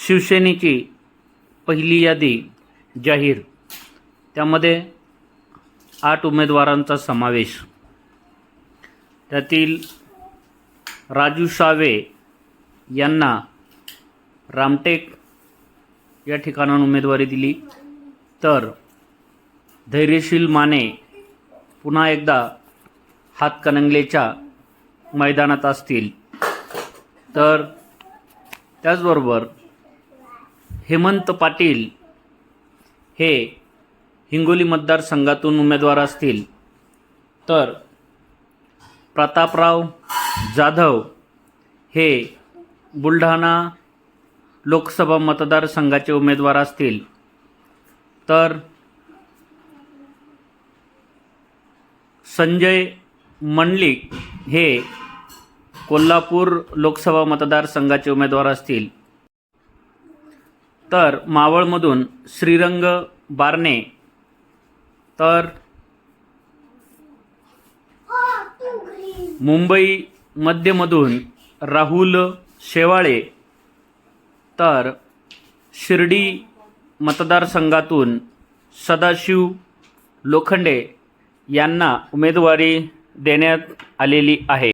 शिवसेनेची पहिली यादी जाहीर. त्यामध्ये आठ उमेदवारांचा समावेश. त्यातील राजू सावे यांना रामटेक या ठिकाणाहून उमेदवारी दिली. तर धैर्यशील माने पुन्हा एकदा हातकणंगलेच्या मैदानात असतील. तर त्याचबरोबर हेमंत पाटील हे हिंगोली मतदारसंघातून उमेदवार असतील. तर प्रतापराव जाधव हे बुलढाणा लोकसभा मतदारसंघाचे उमेदवार असतील. तर संजय मंडलिक हे कोल्हापूर लोकसभा मतदारसंघाचे उमेदवार असतील. तर मावळमधून श्रीरंग बारणे. तर मुंबई मध्यमधून राहुल शेवाळे. तर शिर्डी मतदारसंघातून सदाशिव लोखंडे यांना उमेदवारी देण्यात आलेली आहे.